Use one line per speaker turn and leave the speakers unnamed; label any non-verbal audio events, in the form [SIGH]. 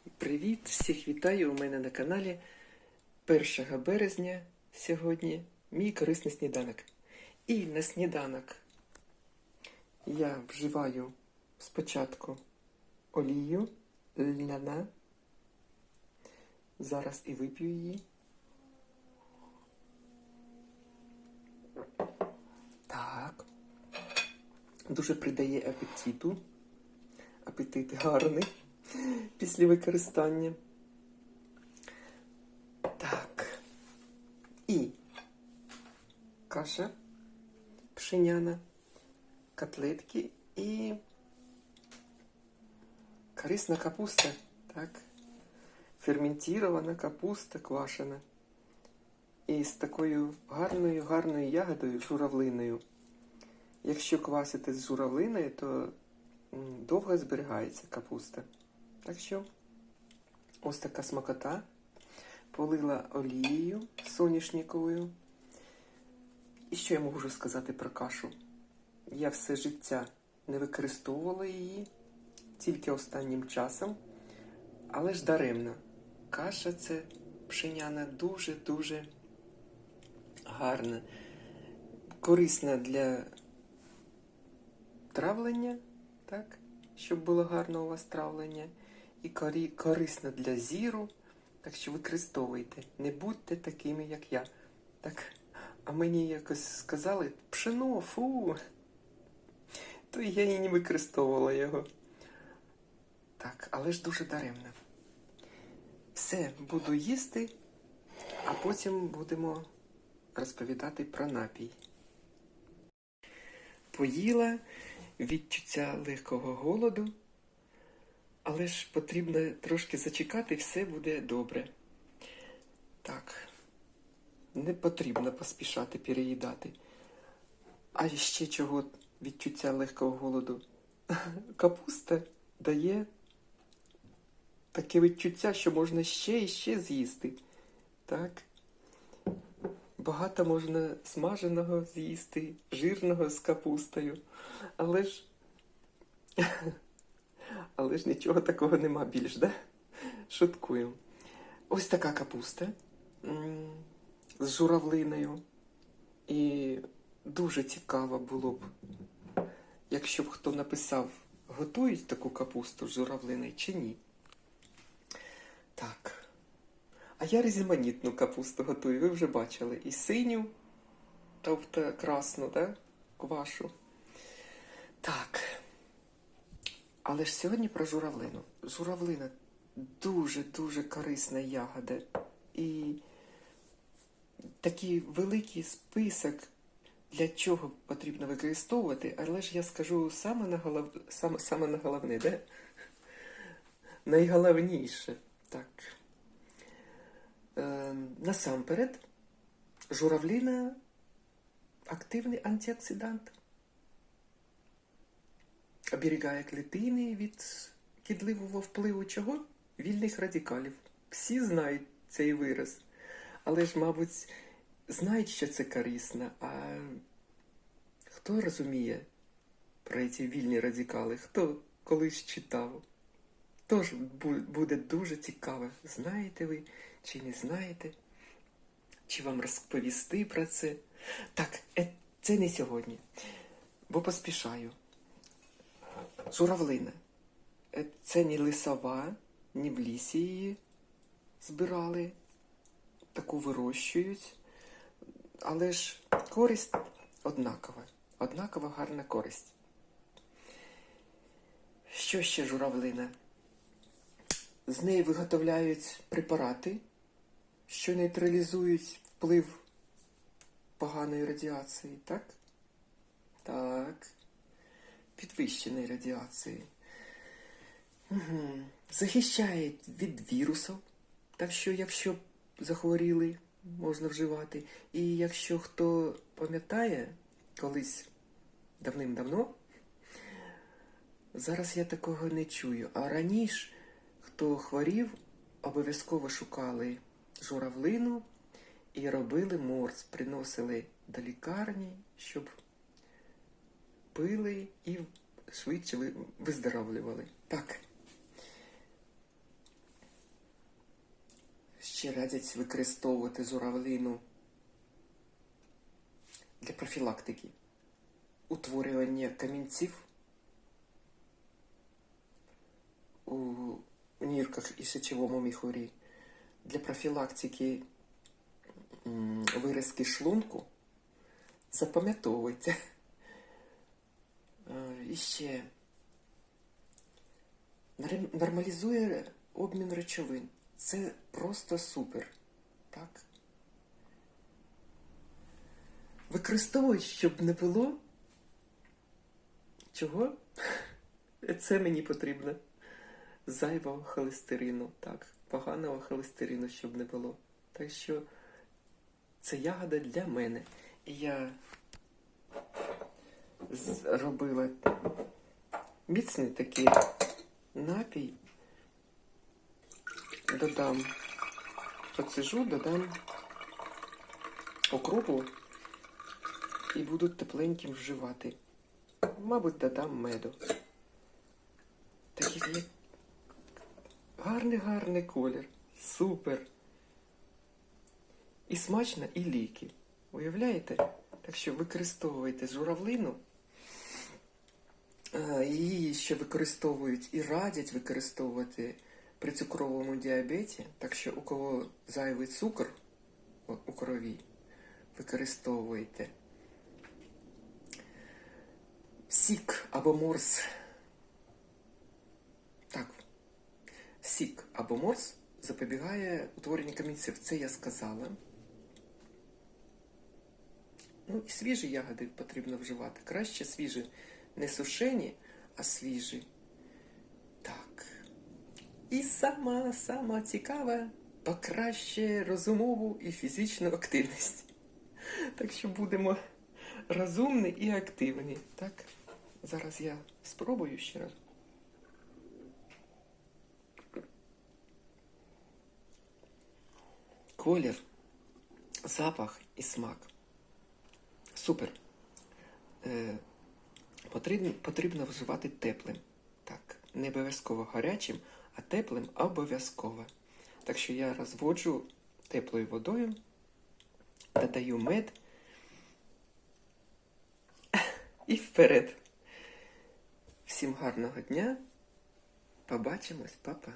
Привіт! Всіх вітаю у мене на каналі 1 березня сьогодні мій корисний сніданок. І на сніданок я вживаю спочатку олію льняна. Зараз і вип'ю її. Так. Дуже придає апетиту. Апетит гарний після використання. Так. І каша пшеняна, котлетки і корисна капуста. Так. Ферментірована капуста квашена. І з такою гарною, гарною ягодою журавлиною. Якщо квасити з журавлиною, то довго зберігається капуста. Так що ось така смакота. Полила олією соняшниковою. І що я можу сказати про кашу? Я все життя не використовувала її, тільки останнім часом, але ж даремно. Каша це пшеняна дуже-дуже гарна, корисна для травлення, так? щоб було гарно у вас травлення, і корисна для зіру. Так що використовуйте, не будьте такими, як я. Так, а мені якось сказали пшено, фу. То я і не використовувала його. Так, але ж дуже даремно. Все, буду їсти, а потім будемо розповідати про напій. Поїла відчуття легкого голоду, але ж потрібно трошки зачекати, все буде добре. Так, не потрібно поспішати переїдати. А ще чого відчуття легкого голоду? Капуста дає таке відчуття, що можна ще і ще з'їсти. Так? Багато можна смаженого з'їсти, жирного з капустою. Але ж. Але ж нічого такого нема більш, да? Шуткую. Ось така капуста з журавлиною. І дуже цікаво було б, якщо б хто написав, готують таку капусту з журавлиною чи ні. Так. А я різноманітну капусту готую, ви вже бачили. І синю, тобто красну, да? квашу. Так. Але ж сьогодні про журавлину. Журавлина дуже-дуже корисна ягода. І такий великий список, для чого потрібно використовувати, але ж я скажу саме на, голов... саме, саме на головне, де? Найголовніше. Так. Е, насамперед, журавлина активний антиоксидант. Оберігає клітини від кідливого впливу чого? Вільних радикалів. Всі знають цей вираз. Але ж, мабуть, знають, що це корисно, а хто розуміє про ці вільні радикали? Хто колись читав? Тож буде дуже цікаво, знаєте ви чи не знаєте, чи вам розповісти про це. Так, е, це не сьогодні, бо поспішаю. Журавлина. Е, Це не лисова, не в лісі її збирали, таку вирощують. Але ж користь однакова. Однакова гарна користь. Що ще журавлина? З неї виготовляють препарати, що нейтралізують вплив поганої радіації, так? Так. Підвищеної радіації. Угу. Захищають від вірусів. Так що, якщо захворіли, можна вживати. І якщо хто пам'ятає колись давним-давно, зараз я такого не чую. А раніше, хто хворів, обов'язково шукали журавлину і робили морс, приносили до лікарні, щоб пили і швидше ви- виздоровлювали. Так. Ще радять використовувати журавлину для профілактики, утворювання камінців у нірках і сечовому міхурі, для профілактики виразки шлунку. Запам'ятовуйте. Ще нормалізує обмін речовин. Це просто супер. Так? Використовують, щоб не було. Чого? [LAUGHS] Це мені потрібно. Зайвого холестерину. Так, поганого холестерину, щоб не було. Так що це ягода для мене. І я зробила міцний такий напій. Додам поцежу, додам окропу і буду тепленьким вживати. Мабуть, додам меду. Такий є гарний гарний колір. Супер. І смачно, і ліки. Уявляєте? Так що використовуйте журавлину. Е, Її ще використовують і радять використовувати при цукровому діабеті. Так що у кого зайвий цукор у крові, використовуйте. Сік або морс. Так. Сік або морс запобігає утворенню камінців. Це я сказала. Ну і свіжі ягоди потрібно вживати. Краще свіжі, не сушені, а свіжі. Так. І сама сама цікава покращує розумову і фізичну активність. Так що будемо розумні і активні. Так? Зараз я спробую ще раз. Колір, запах і смак. Супер. Потрібно, потрібно вживати теплим. Так, не обов'язково гарячим, а теплим обов'язково. Так що я розводжу теплою водою, додаю мед і вперед. Всім гарного дня. Побачимось, папа.